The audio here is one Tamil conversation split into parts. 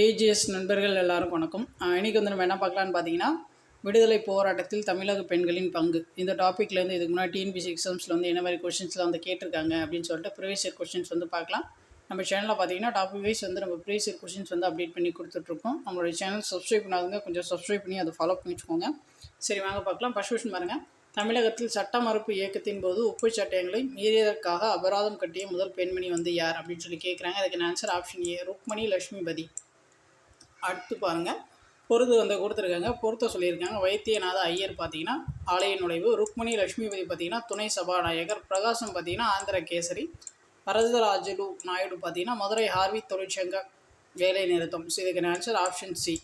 ஏஜிஎஸ் நண்பர்கள் எல்லாருக்கும் வணக்கம். இன்றைக்கி வந்து நம்ம என்ன பார்க்கலான்னு பார்த்தீங்கன்னா விடுதலை போராட்டத்தில் தமிழக பெண்களின் பங்கு. இந்த டாப்பிக்லேருந்து இதுக்கு முன்னாடி டிஎன்பிசி எக்ஸாம்ஸில் வந்து என்ன மாதிரி கொஷின்ஸ்லாம் வந்து கேட்டிருக்காங்க அப்படின்னு சொல்லிட்டு ப்ரீவியஸ் இயர் கொஷின்ஸ் வந்து பார்க்கலாம். நம்ம சேனலில் பார்த்தீங்கன்னா டாபிக் வைஸ் வந்து நம்ம ப்ரீவியஸ் இயர் கொஷின்ஸ் வந்து அப்டேட் பண்ணி கொடுத்துட்ருக்கோம். நம்மளுடைய சேனல் சப்ஸ்கிரைப் பண்ணாதவங்க கொஞ்சம் சப்ஸ்கிரைப் பண்ணி அதை ஃபாலோ பண்ணி வச்சுக்கோங்க. சரி வாங்க பார்க்கலாம். ஃபர்ஸ்ட் கொஷின் பாருங்கள் தமிழகத்தில் சட்ட மறுப்பு இயக்கத்தின் போது உப்பு சட்டங்களை மீறியதற்காக அபராதம் கட்டிய முதல் பெண்மணி வந்து யார் அப்படின்னு சொல்லி கேட்குறாங்க அதுக்கு answer option A Rukmini Lakshmipathi. அடுத்து பாருங்கள் பொருது வந்து கொடுத்துருக்காங்க. பொருத்த சொல்லியிருக்காங்க. வைத்தியநாத ஐயர் பார்த்தீங்கன்னா ஆலய நுழைவு. ருக்மணி லட்சுமிபதி பார்த்தீங்கன்னா துணை சபாநாயகர். பிரகாசம் பார்த்தீங்கன்னா ஆந்திர கேசரி வரதராஜலு நாயுடு பார்த்தீங்கன்னா மதுரை ஹார்வி தொழிற்சங்க வேலை நிறுத்தம். ஸோ இதுக்கு ஆன்சர் ஆப்ஷன் சி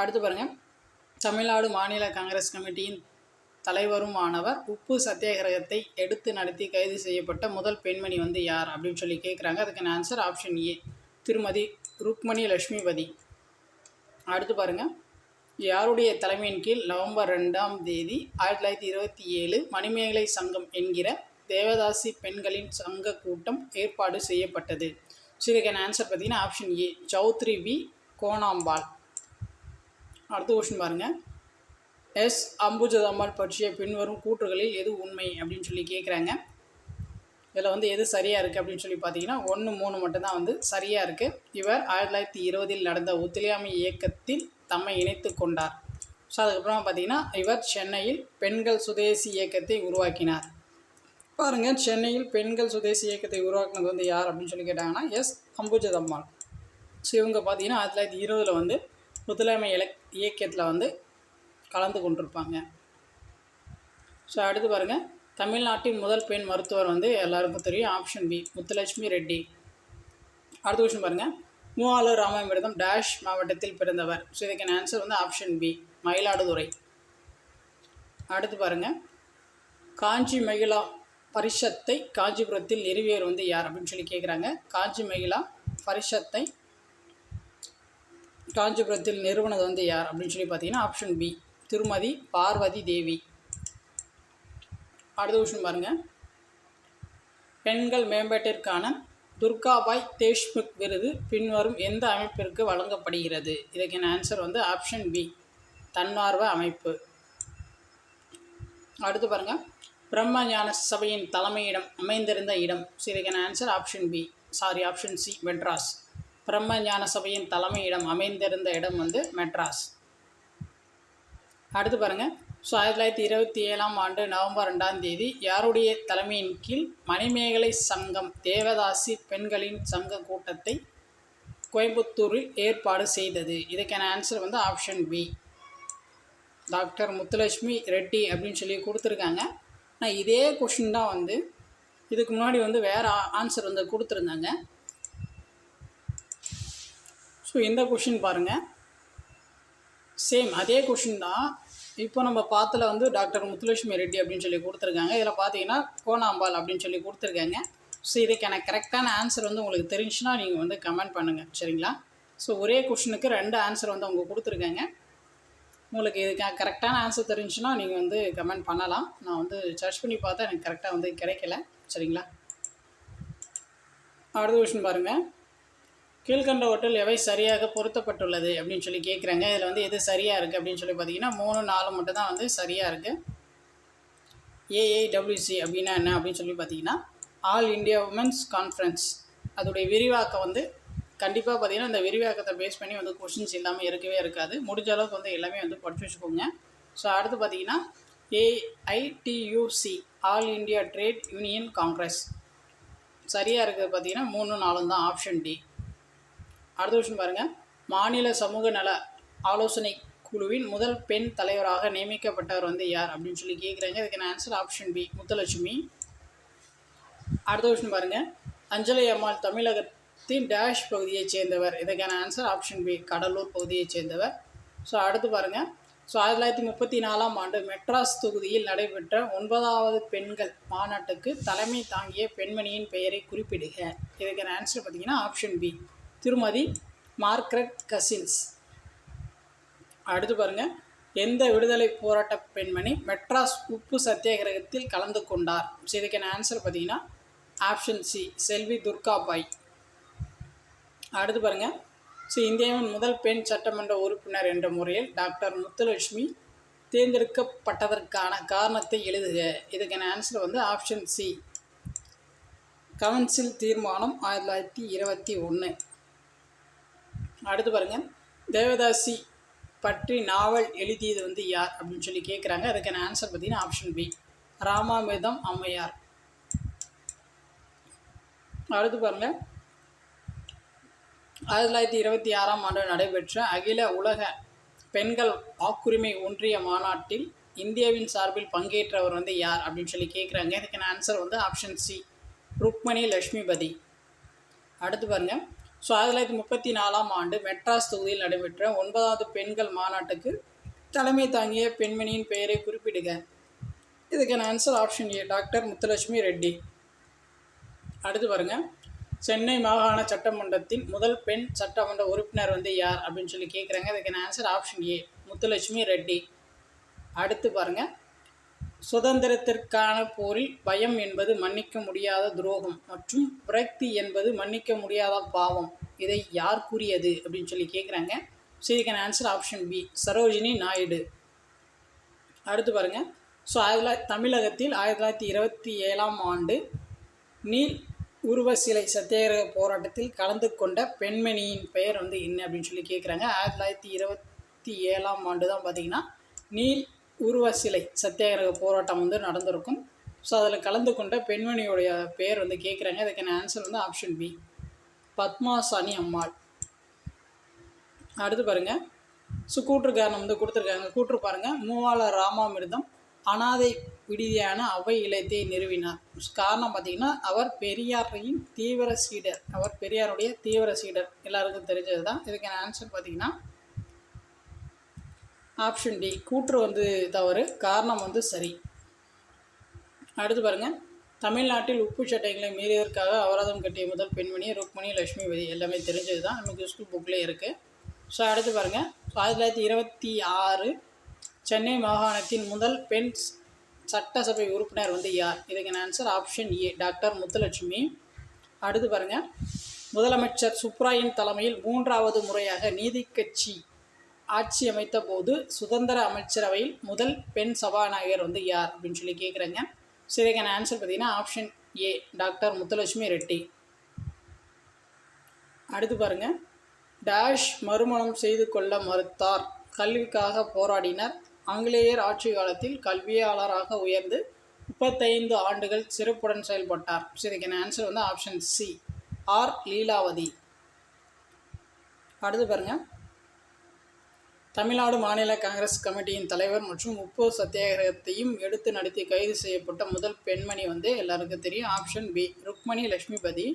அடுத்து பாருங்கள் தமிழ்நாடு மாநில காங்கிரஸ் கமிட்டியின் தலைவரும் ஆனவர். உப்பு சத்தியாகிரகத்தை எடுத்து நடத்தி கைது செய்யப்பட்ட முதல் பெண்மணி வந்து யார்? அப்படின்னு சொல்லி கேட்குறாங்க அதுக்கு ஆன்சர் ஆப்ஷன் ஏ திருமதி ருக்மணி லக்ஷ்மிபதி அடுத்து பாருங்கள் யாருடைய தலைமையின் கீழ் நவம்பர் ரெண்டாம் தேதி ஆயிரத்தி தொள்ளாயிரத்தி இருபத்தி ஏழு மணிமேகலை சங்கம் என்கிற தேவதாசி பெண்களின் சங்க கூட்டம் ஏற்பாடு செய்யப்பட்டது. ஸோ ஆன்சர் பார்த்தீங்கன்னா option A Chaudhary V. Konambal. அடுத்த கொஸ்டின் பாருங்கள் எஸ் அம்புஜதம்மாள் பற்றிய பின்வரும் கூற்றுகளில் எது உண்மை அப்படின்னு சொல்லி கேட்குறாங்க இதில் வந்து எது சரியாக இருக்குது அப்படின்னு சொல்லி பார்த்தீங்கன்னா ஒன்று மூணு மட்டும்தான் வந்து சரியாக இருக்குது இவர் ஆயிரத்தி தொள்ளாயிரத்தி இருபதில் நடந்த ஒத்துழையாமை இயக்கத்தில் தம்மை இணைத்து கொண்டார். ஸோ அதுக்கப்புறம் பார்த்தீங்கன்னா இவர் சென்னையில் பெண்கள் சுதேசி இயக்கத்தை உருவாக்கினார். பாருங்கள் சென்னையில் பெண்கள் சுதேசி இயக்கத்தை உருவாக்குனது வந்து யார் அப்படின்னு சொல்லி கேட்டாங்கன்னா எஸ். அம்புஜதம்மாள். ஸோ இவங்க பார்த்தீங்கன்னா ஆயிரத்தி தொள்ளாயிரத்தி இருபதில் வந்து ஒத்துழையாமை இலக் இயக்கத்தில் வந்து கலந்து கொண்டிருப்பாங்க. ஸோ அடுத்து பாருங்கள் தமிழ்நாட்டின் முதல் பெண் மருத்துவர் வந்து எல்லாருக்கும் தெரியும் ஆப்ஷன் பி முத்துலட்சுமி ரெட்டி. அடுத்த கொஸ்டின் பாருங்கள் மூவாலூர் ராமாமிர்தம் டேஷ் மாவட்டத்தில் பிறந்தவர். ஸோ இதுக்கான ஆன்சர் வந்து ஆப்ஷன் பி மயிலாடுதுறை. அடுத்து பாருங்கள் காஞ்சி மகிழா பரிஷத்தை காஞ்சிபுரத்தில் நிறுவியர் வந்து யார் அப்படின்னு சொல்லி கேட்குறாங்க காஞ்சி மகிழா பரிஷத்தை காஞ்சிபுரத்தில் நிறுவனது வந்து யார் அப்படின்னு சொல்லி பார்த்தீங்கன்னா ஆப்ஷன் பி திருமதி பார்வதி தேவி. அடுத்த கொஸ்டின் பாருங்கள் பெண்கள் மேம்பாட்டிற்கான துர்காபாய் தேஷ்முக் விருது பின்வரும் எந்த அமைப்பிற்கு வழங்கப்படுகிறது? இதற்கான ஆன்சர் வந்து ஆப்ஷன் பி தன்னார்வ அமைப்பு. அடுத்து பாருங்கள் பிரம்ம ஞான சபையின் தலைமையிடம் அமைந்திருந்த இடம். ஸோ இதுக்கான answer option B sorry option C Madras. பிரம்ம ஞான சபையின் தலைமையிடம் அமைந்திருந்த இடம் வந்து மெட்ராஸ். அடுத்து பாருங்கள் ஸோ ஆயிரத்தி தொள்ளாயிரத்தி இருபத்தி ஏழாம் ஆண்டு நவம்பர் ரெண்டாம் தேதி யாருடைய தலைமையின் கீழ் மணிமேகலை சங்கம் தேவதாசி பெண்களின் சங்க கூட்டத்தை கோயம்புத்தூரில் ஏற்பாடு செய்தது? இதுக்கான ஆன்சர் வந்து option B doctor Muthulakshmi Reddy அப்படின்னு சொல்லி கொடுத்துருக்காங்க. ஆனால் இதே கொஷின் தான் வந்து இதுக்கு முன்னாடி வந்து வேறு ஆன்சர் வந்து கொடுத்துருந்தாங்க. ஸோ இந்த கொஷின் பாருங்கள் சேம் அதே கொஷின் தான் இப்போ நம்ம பார்த்தல வந்து டாக்டர் முத்துலட்சுமி ரெட்டி அப்படின்னு சொல்லி கொடுத்துருக்காங்க. இதில் பார்த்தீங்கன்னா கோணாம்பால் அப்படின்னு சொல்லி கொடுத்துருக்காங்க. ஸோ இதுக்கான கரெக்டான ஆன்சர் வந்து உங்களுக்கு தெரிஞ்சுன்னா நீங்கள் வந்து கமெண்ட் பண்ணுங்கள் சரிங்களா? ஸோ ஒரே கொஷனுக்கு ரெண்டு ஆன்சர் வந்து அவங்க கொடுத்துருக்காங்க. உங்களுக்கு இதுக்கு கரெக்டான ஆன்சர் தெரிஞ்சுன்னா நீங்கள் வந்து கமெண்ட் பண்ணலாம். நான் வந்து சர்ச் பண்ணி பார்த்தா எனக்கு கரெக்டாக வந்து கிடைக்கல. சரிங்களா? அடுத்த கொஷின் பாருங்கள் கீழ்கண்ட ஹோட்டல் எவை சரியாக பொருத்தப்பட்டுள்ளது அப்படின்னு சொல்லி கேட்குறாங்க இதில் வந்து எது சரியாக இருக்குது அப்படின்னு சொல்லி பார்த்தீங்கன்னா மூணு நாலு மட்டும் தான் வந்து சரியாக இருக்குது ஏஏடபிள்யூசி அப்படின்னா என்ன அப்படின்னு சொல்லி பார்த்தீங்கன்னா ஆல் இந்தியா உமன்ஸ் கான்ஃபரன்ஸ் அதோடைய விரிவாக்கம் வந்து கண்டிப்பாக பார்த்தீங்கன்னா இந்த விரிவாக்கத்தை பேஸ் பண்ணி வந்து கொஷின்ஸ் இல்லாமல் இருக்கவே இருக்காது. முடிஞ்ச அளவுக்கு வந்து எல்லாமே வந்து படிச்சு வச்சுக்கோங்க. ஸோ அடுத்து பார்த்தீங்கன்னா AITUC all India trade union congress சரியாக இருக்கிறது பார்த்தீங்கன்னா மூணு நாலும் தான் ஆப்ஷன் டி அடுத்த விஷயம் பாருங்கள் மாநில சமூக நல ஆலோசனை குழுவின் முதல் பெண் தலைவராக நியமிக்கப்பட்டவர் வந்து யார் அப்படின்னு சொல்லி கேட்குறாங்க இதுக்கான ஆன்சர் ஆப்ஷன் பி முத்துலட்சுமி. அடுத்த விஷயம் பாருங்கள் அஞ்சலி அம்மாள் தமிழகத்தின் டேஷ் பகுதியைச் சேர்ந்தவர். இதுக்கான ஆன்சர் ஆப்ஷன் பி கடலூர் பகுதியைச் சேர்ந்தவர். ஸோ அடுத்து பாருங்கள் ஸோ ஆயிரத்தி தொள்ளாயிரத்தி முப்பத்தி நாலாம் ஆண்டு மெட்ராஸ் தொகுதியில் நடைபெற்ற ஒன்பதாவது பெண்கள் மாநாட்டுக்கு தலைமை தாங்கிய பெண்மணியின் பெயரை குறிப்பிடுக. இதுக்கான ஆன்சர் பார்த்தீங்கன்னா ஆப்ஷன் பி திருமதி மார்க்ரெட் கசின்ஸ். அடுத்து பாருங்கள் எந்த விடுதலை போராட்ட பெண்மணி மெட்ராஸ் உப்பு சத்தியாகிரகத்தில் கலந்து கொண்டார்? ஸோ இதுக்கான ஆன்சர் பார்த்தீங்கன்னா ஆப்ஷன் சி செல்வி துர்காபாய். அடுத்து பாருங்கள் ஸோ இந்தியாவின் முதல் பெண் சட்டமன்ற உறுப்பினர் என்ற முறையில் டாக்டர் முத்துலட்சுமி தேர்ந்தெடுக்கப்பட்டதற்கான காரணத்தை எழுதுக. இதுக்கான ஆன்சர் வந்து ஆப்ஷன் சி கவுன்சில் தீர்மானம் ஆயிரத்தி தொள்ளாயிரத்தி இருபத்தி ஒன்று அடுத்து பாருங்கள் தேவதாசி பற்றி நாவல் எழுதியது வந்து யார் அப்படின்னு சொல்லி கேட்குறாங்க அதுக்கான ஆன்சர் பார்த்தீங்கன்னா ஆப்ஷன் பி ராமாமிர்தம் அம்மையார். அடுத்து பாருங்கள் ஆயிரத்தி தொள்ளாயிரத்தி இருபத்தி ஆறாம் ஆண்டு நடைபெற்ற அகில உலக பெண்கள் வாக்குரிமை ஒன்றிய மாநாட்டில் இந்தியாவின் சார்பில் பங்கேற்றவர் வந்து யார் அப்படின்னு சொல்லி கேட்குறாங்க இதுக்கான ஆன்சர் வந்து ஆப்ஷன் சி ருக்மணி லக்ஷ்மிபதி அடுத்து பாருங்கள் ஸோ ஆயிரத்தி தொள்ளாயிரத்தி முப்பத்தி நாலாம் ஆண்டு மெட்ராஸ் தொகுதியில் நடைபெற்ற ஒன்பதாவது பெண்கள் மாநாட்டுக்கு தலைமை தாங்கிய பெண்மணியின் பெயரை குறிப்பிடுக. இதுக்கான answer option A doctor Muthulakshmi Reddy. அடுத்து பாருங்கள் சென்னை மாகாண சட்டமன்றத்தின் முதல் பெண் சட்டமன்ற உறுப்பினர் வந்து யார் அப்படின்னு சொல்லி கேட்குறாங்க இதுக்கான answer option A Muthulakshmi Reddy. அடுத்து பாருங்கள் சுதந்திரத்திற்கான போரில் பயம் என்பது மன்னிக்க முடியாத துரோகம் மற்றும் விரக்தி என்பது மன்னிக்க முடியாத பாவம். இதை யார் கூறியது? அப்படின்னு சொல்லி கேட்குறாங்க ஸோ இதுக்கான answer option B Sarojini Naidu. அடுத்து பாருங்கள் ஸோ ஆயிரத்தி தமிழகத்தில் ஆயிரத்தி தொள்ளாயிரத்தி இருபத்தி ஏழாம் ஆண்டு நீல் உருவ சிலை சத்தியாகிரக போராட்டத்தில் கலந்து கொண்ட பெண்மணியின் பெயர் வந்து என்ன அப்படின்னு சொல்லி கேட்குறாங்க ஆயிரத்தி தொள்ளாயிரத்தி இருபத்தி ஏழாம் ஆண்டு தான் பார்த்தீங்கன்னா நீல் உருவ சிலை சத்தியாகிரக போராட்டம் வந்து நடந்திருக்கும். ஸோ அதில் கலந்து கொண்ட பெண்மணியுடைய பேர் வந்து கேட்குறாங்க அதுக்கான ஆன்சர் வந்து ஆப்ஷன் பி பத்மாசானி அம்மாள். அடுத்து பாருங்கள் ஸோ கூற்று வந்து கொடுத்துருக்காங்க. கூற்று பாருங்கள் மூவாள ராமாமிர்தம் அனாதை விடுதியான அவை இலத்தை நிறுவினார். காரணம் பார்த்தீங்கன்னா அவர் பெரியாரையும் தீவிர சீடர். அவர் பெரியாருடைய தீவிர சீடர். எல்லாருக்கும் தெரிஞ்சது தான் இதுக்கான ஆன்சர் பார்த்திங்கன்னா ஆப்ஷன் டி கூற்று வந்து தவறு காரணம் வந்து சரி. அடுத்து பாருங்கள் தமிழ்நாட்டில் உப்பு சட்டங்களை மீறியதற்காக அபராதம் கட்டிய முதல் பெண்மணி ருக்மணி லட்சுமிபதி எல்லாமே தெரிஞ்சது தான் நமக்கு ஸ்கூல் புக்கில் இருக்குது ஸோ அடுத்து பாருங்கள் ஆயிரத்தி தொள்ளாயிரத்தி இருபத்தி ஆறு சென்னை மாகாணத்தின் முதல் பெண் சட்டசபை உறுப்பினர் வந்து யார்? இதுக்கான answer option A doctor Muthulakshmi. அடுத்து பாருங்கள் முதலமைச்சர் சுப்ராயின் தலைமையில் மூன்றாவது முறையாக நீதி கட்சி ஆட்சி அமைத்த போது சுதந்திர அமைச்சரவையில் முதல் பெண் சபாநாயகர் வந்து யார் அப்படின்னு சொல்லி கேட்குறேங்க சரிக்கான ஆன்சர் பார்த்தீங்கன்னா option A doctor Muthulakshmi Reddy. அடுத்து பாருங்கள் டேஷ் மறுமணம் செய்து கொள்ள மறுத்தார். கல்விக்காக போராடினர். ஆங்கிலேயர் ஆட்சி காலத்தில் கல்வியாளராக உயர்ந்து முப்பத்தைந்து ஆண்டுகள் சிறப்புடன் செயல்பட்டார். சரிக்கான ஆன்சர் வந்து ஆப்ஷன் சி ஆர் லீலாவதி. அடுத்து பாருங்கள் தமிழ்நாடு மாநில காங்கிரஸ் கமிட்டியின் தலைவர் மற்றும் உப்பு சத்தியாகிரகத்தையும் எடுத்து நடத்தி கைது செய்யப்பட்ட முதல் பெண்மணி வந்து எல்லாருக்கும் தெரியும். ஆப்ஷன் பி ருக்மணி லக்ஷ்மிபதி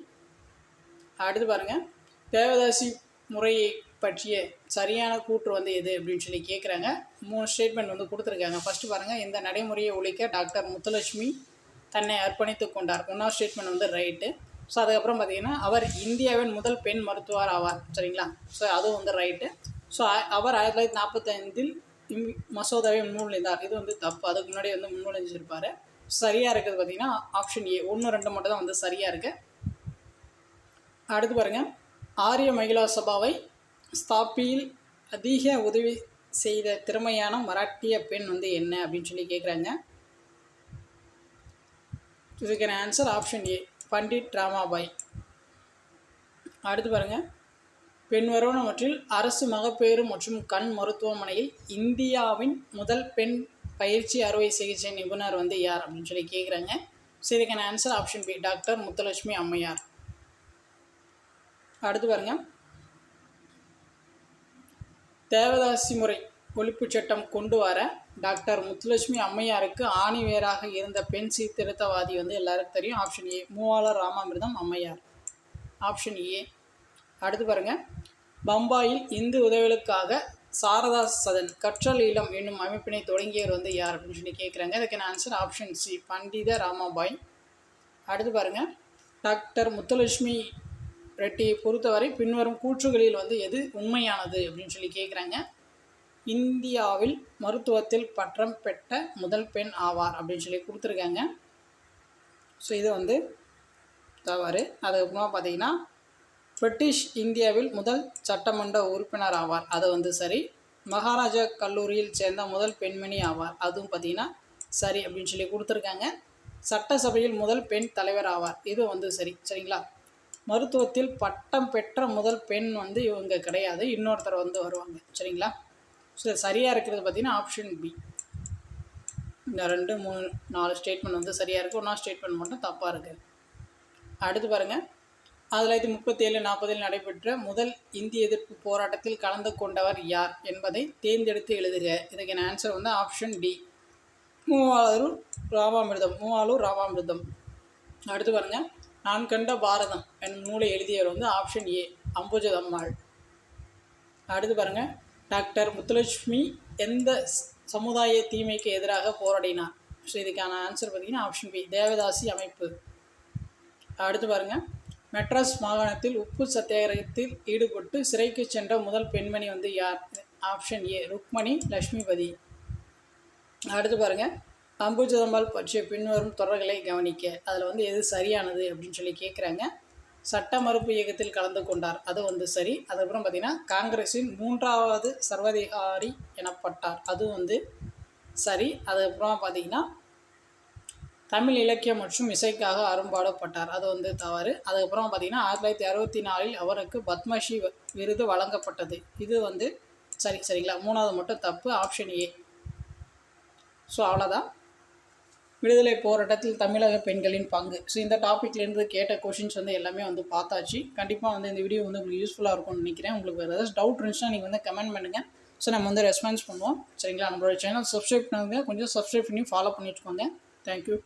அடுத்து பாருங்கள் தேவதாசி முறையை பற்றிய சரியான கூற்று வந்து எது அப்படின்னு சொல்லி கேட்குறாங்க மூணு ஸ்டேட்மெண்ட் வந்து கொடுத்துருக்காங்க. ஃபஸ்ட்டு பாருங்கள் இந்த நடைமுறையை ஒழிக்க டாக்டர் முத்துலட்சுமி தன்னை அர்ப்பணித்து கொண்டார். ஒன்றாவது ஸ்டேட்மெண்ட் வந்து ரைட்டு ஸோ அதுக்கப்புறம் பார்த்தீங்கன்னா அவர் இந்தியாவின் முதல் பெண் மருத்துவர் ஆவார். சரிங்களா? ஸோ அதுவும் வந்து ரைட்டு ஸோ அவர் ஆயிரத்தி தொள்ளாயிரத்தி நாற்பத்தைந்தில் இம் மசோதாவை முன்மொழிந்தார். இது வந்து தப்பு. அதுக்கு முன்னாடி வந்து முன்மொழிஞ்சிருப்பார். சரியாக இருக்கிறது பார்த்தீங்கன்னா ஆப்ஷன் ஏ ஒன்று ரெண்டு மட்டும் தான் வந்து சரியாக இருக்குது அடுத்து பாருங்கள் ஆரிய மகிழா சபாவை ஸ்தாப்பியில் அதிக உதவி செய்த திறமையான மராட்டிய பெண் வந்து என்ன அப்படின்னு சொல்லி கேட்குறாங்க இதுக்கான answer option A Pandit Ramabai. அடுத்து பாருங்கள் பின்வருவனவற்றில் அரசு மகப்பேறு மற்றும் கண் மருத்துவமனையில் இந்தியாவின் முதல் பெண் பயிற்சி அறுவை சிகிச்சை நிபுணர் வந்து யார் அப்படின்னு சொல்லி கேட்குறாங்க ஸோ இதுக்கான answer option B doctor Muthulakshmi அம்மையார். அடுத்து பாருங்க. தேவதாசி முறை ஒழிப்பு சட்டம் கொண்டு வர டாக்டர் முத்துலட்சுமி அம்மையாருக்கு ஆணிவேராக இருந்த பெண் சீர்திருத்தவாதி வந்து எல்லாருக்கும் தெரியும். Option A மூவாளர் Ramamirtham Ammaiyar. Option A அடுத்து பாருங்கள் பம்பாயில் இந்து உதவிகளுக்காக சாரதா சதன் கற்றல் இளம் என்னும் அமைப்பினை தொடங்கியவர் வந்து யார் அப்படின்னு சொல்லி கேட்குறாங்க அதுக்கான answer option C Pandita Ramabai. அடுத்து பாருங்கள் டாக்டர் முத்துலட்சுமி ரெட்டியை பொறுத்தவரை பின்வரும் கூற்றுகளில் வந்து எது உண்மையானது அப்படின்னு சொல்லி கேட்குறாங்க இந்தியாவில் மருத்துவத்தில் பட்டம் பெற்ற முதல் பெண் ஆவார் அப்படின்னு சொல்லி கொடுத்துருக்காங்க. ஸோ இது வந்து தவறு. அதுக்கப்புறமா பார்த்தீங்கன்னா பிரிட்டிஷ் இந்தியாவில் முதல் சட்டமன்ற உறுப்பினர் ஆவார். அது வந்து சரி மகாராஜா கல்லூரியில் சேர்ந்த முதல் பெண்மணி ஆவார். அதுவும் பார்த்தீங்கன்னா சரி அப்படின்னு சொல்லி கொடுத்துருக்காங்க. சட்டசபையில் முதல் பெண் தலைவர் ஆவார். இது வந்து சரி சரிங்களா? மருத்துவத்தில் பட்டம் பெற்ற முதல் பெண் வந்து இவங்க கிடையாது. இன்னொருத்தர் வந்து வருவாங்க சரிங்களா? ஸோ சரியாக இருக்கிறது பார்த்தீங்கன்னா ஆப்ஷன் பி இந்த ரெண்டு மூணு நாலு ஸ்டேட்மெண்ட் வந்து சரியாக இருக்குது ஒன்றா ஸ்டேட்மெண்ட் மட்டும் தப்பாக இருக்குது அடுத்து பாருங்கள் ஆயிரத்தி தொள்ளாயிரத்தி முப்பத்தி ஏழு நாற்பதில் நடைபெற்ற முதல் இந்திய எதிர்ப்பு போராட்டத்தில் கலந்து கொண்டவர் யார் என்பதை தேர்ந்தெடுத்து எழுதுக. இதுக்கான ஆன்சர் வந்து ஆப்ஷன் டி மூவாளூர் ராமாமிர்தம். மூவாலூர் ராமாமிர்தம். அடுத்து பாருங்கள் நான் கண்ட பாரதம் என் நூலை எழுதியவர் வந்து ஆப்ஷன் ஏ அம்புஜதம்மாள் அடுத்து பாருங்க. டாக்டர் முத்துலட்சுமி எந்த சமுதாய தீமைக்கு எதிராக போராடினார்? ஸோ இதுக்கான ஆன்சர் பார்த்தீங்கன்னா ஆப்ஷன் பி தேவதாசி அமைப்பு. அடுத்து பாருங்கள் மெட்ராஸ் மாகாணத்தில் உப்பு சத்தியாகிரகத்தில் ஈடுபட்டு சிறைக்கு சென்ற முதல் பெண்மணி வந்து யார்? ஆப்ஷன் ஏ ருக்மணி லக்ஷ்மிபதி அடுத்து பாருங்க. அம்புஜதம்பால் பற்றிய பின்வரும் தொடர்களை கவனிக்க. அதில் வந்து எது சரியானது அப்படின்னு சொல்லி கேட்குறாங்க சட்ட மறுப்பு இயக்கத்தில் கலந்து கொண்டார். அது வந்து சரி. அதுக்கப்புறம் பார்த்திங்கன்னா காங்கிரஸின் மூன்றாவது சர்வதிகாரி எனப்பட்டார். அது வந்து சரி. அதுக்கப்புறம் பார்த்தீங்கன்னா தமிழ் இலக்கியம் மற்றும் இசைக்காக அரும்பாடப்பட்டார். அது வந்து தவறு. அதுக்கப்புறம் பார்த்தீங்கன்னா ஆயிரத்தி தொள்ளாயிரத்தி அறுபத்தி நாலில் அவருக்கு பத்மஸ்ரீ வ- விருது வழங்கப்பட்டது. இது வந்து சரி சரிங்களா? மூணாவது மட்டும் தப்பு ஆப்ஷன் ஏ ஸோ அவ்வளோதான் விடுதலை போராட்டத்தில் தமிழக பெண்களின் பங்கு. ஸோ இந்த டாப்பிக்லேருந்து கேட்ட கொஷின்ஸ் வந்து எல்லாமே வந்து பார்த்தாச்சு. கண்டிப்பாக வந்து இந்த வீடியோ வந்து உங்களுக்கு யூஸ்ஃபுல்லாக இருக்கும்னு நினைக்கிறேன். உங்களுக்கு வேறு ஏதாவது டவுட் இருந்துச்சுன்னா நீங்கள் வந்து கமெண்ட் பண்ணுங்கள் ஸோ நம்ம வந்து ரெஸ்பான்ஸ் பண்ணுவோம். சரிங்களா? நம்மளோட சேனல் சப்ஸ்கிரைப் பண்ணுங்கள் கொஞ்சம் சப்ஸ்கிரைப் பண்ணி ஃபாலோ பண்ணிட்டுக்கோங்க. தேங்க்யூ